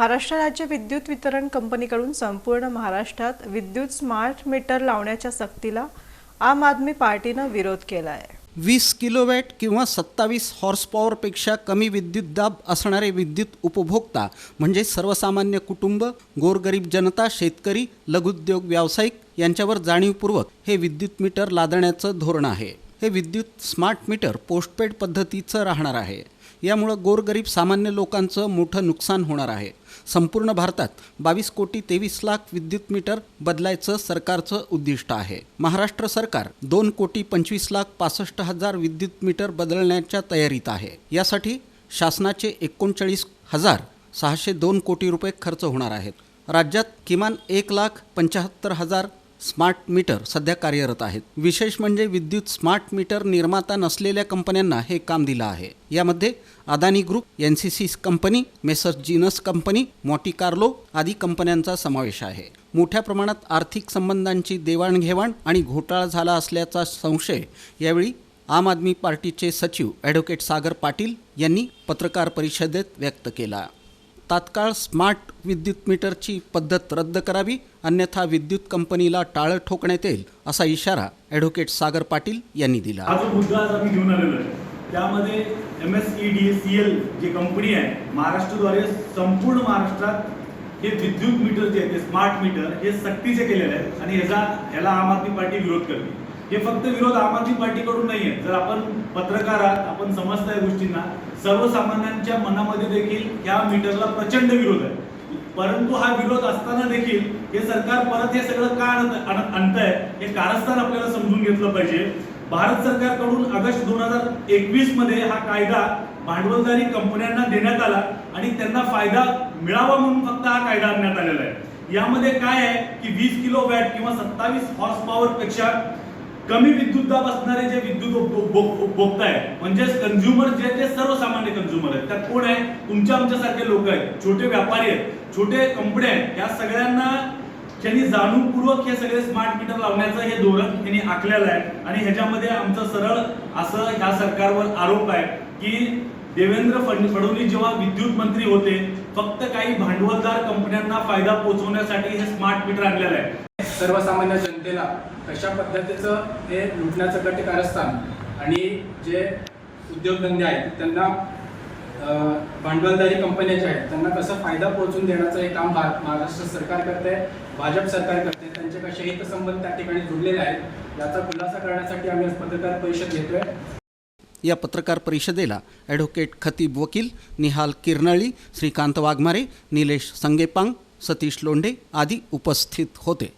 महाराष्ट्र राज्य विद्युत वितरण कंपनीकडून संपूर्ण महाराष्ट्रात विद्युत स्मार्ट मीटर लावण्याच्या सक्तीला आम आदमी पार्टीनं विरोध केला आहे वीस किलोवॅट किंवा सत्तावीस हॉर्स पॉवरपेक्षा कमी विद्युत दाब असणारे विद्युत उपभोक्ता म्हणजे सर्वसामान्य कुटुंब गोरगरीब जनता शेतकरी लघुउद्योग व्यावसायिक यांच्यावर जाणीवपूर्वक हे विद्युत मीटर लादण्याचं धोरण आहे. हे विद्युत स्मार्ट मीटर पोस्टपेड पद्धतीचं राहणार आहे. यामुळं गोरगरीब सामान्य लोकांचं मोठं नुकसान होणार आहे. संपूर्ण भारतात बावीस कोटी तेवीस लाख विद्युत मीटर बदलायचं सरकारचं उद्दिष्ट आहे. महाराष्ट्र सरकार दोन कोटी पंचवीस लाख पासष्ट हजार विद्युत मीटर बदलण्याच्या तयारीत आहे. यासाठी शासनाचे एकोणचाळीस हजार सहाशे दोन कोटी रुपये खर्च होणार आहेत. राज्यात किमान एक लाख पंच्याहत्तर हजार स्मार्ट मीटर सध्या कार्यरत आहेत. विशेष म्हणजे विद्युत स्मार्ट मीटर निर्माता नसलेल्या कंपन्यांना हे काम दिलं आहे. यामध्ये Adani group N C C company messrs Genus company Monte Carlo आदी कंपन्यांचा समावेश आहे. मोठ्या प्रमाणात आर्थिक संबंधांची देवाणघेवाण आणि घोटाळा झाला असल्याचा संशय यावेळी आम आदमी पार्टीचे सचिव ॲडव्होकेट सागर पाटील यांनी पत्रकार परिषदेत व्यक्त केला. तात्काळ स्मार्ट विद्युत मीटरची पद्धत रद्द करावी अन्यथा विद्युत कंपनीला टाळं ठोकण्यात येईल असा इशारा ॲडव्होकेट सागर पाटील यांनी दिला. हा जो मुद्दा आज आम्ही घेऊन आलेलो आहे त्यामध्ये M S E D C L G company आहे महाराष्ट्रद्वारे संपूर्ण महाराष्ट्रात हे विद्युत मीटर जे आहे ते स्मार्ट मीटर हे सक्तीचे केलेले आहेत आणि ह्याचा ह्याला आम आदमी पार्टी विरोध करते. हे फक्त विरोध आम आदमी पार्टीकडून नाही आहे जर आपण पत्रकार आहात आपण समजता या गोष्टींना सर्वसामान्यांच्या मनामध्ये देखील या मीटरला प्रचंड विरोध आहे. परंतु हा विरोध असताना देखील हे सरकार परत हे सगळं का आणत आहे हे कारस्थान आपल्याला समजून घेतलं पाहिजे. भारत सरकारकडून ऑगस्ट दोन हजार एकवीसमध्ये हा कायदा भांडवलदारी कंपन्यांना देण्यात आला आणि त्यांना फायदा मिळावा म्हणून फक्त हा कायदा आणण्यात आलेला आहे. यामध्ये काय आहे की वीस किलो वॅट किंवा सत्तावीस हॉर्स पॉवर पेक्षा कमी विद्युत दाब असणारे जे विद्युत उपभोक्ता आहेत म्हणजेच कंझ्युमर जे ते सर्वसामान्य कंझ्युमर आहेत. त्यात कोण आहे? तुमच्या आमच्यासारखे लोक आहेत. छोटे व्यापारी आहेत. छोटे कंपन्या आहेत. या सगळ्यांना त्यांनी जाणूनपूर्वक हे सगळे स्मार्ट मीटर लावण्याचं हे धोरण त्यांनी आखलेलं आहे. आणि ह्याच्यामध्ये आमचं सरळ असं ह्या सरकारवर आरोप आहे की देवेंद्र फडणवीस जेव्हा विद्युत मंत्री होते फक्त काही भांडवलदार कंपन्यांना फायदा पोहोचवण्यासाठी हे स्मार्ट मीटर आणलेलं आहे. सर्वसामान्य जनतेला कशा पद्धतीचं हे लुटण्याचं कट कारस्थान आणि जे उद्योगधंदे आहेत त्यांना भांडवलदारी कंपन्या ज्या आहेत त्यांना कसं फायदा पोहोचून देण्याचं हे काम भा- महाराष्ट्र सरकार करते भाजप सरकार करते त्यांचे कसे हितसंबंध त्या ठिकाणी जुडलेले आहेत याचा खुलासा करण्यासाठी आम्ही पत्रकार परिषद घेतोय. या पत्रकार परिषदेला ॲडव्होकेट खतीब वकील निहाल किरनळी श्रीकांत वाघमारे निलेश संगेपांग सतीश लोंढे आदी उपस्थित होते.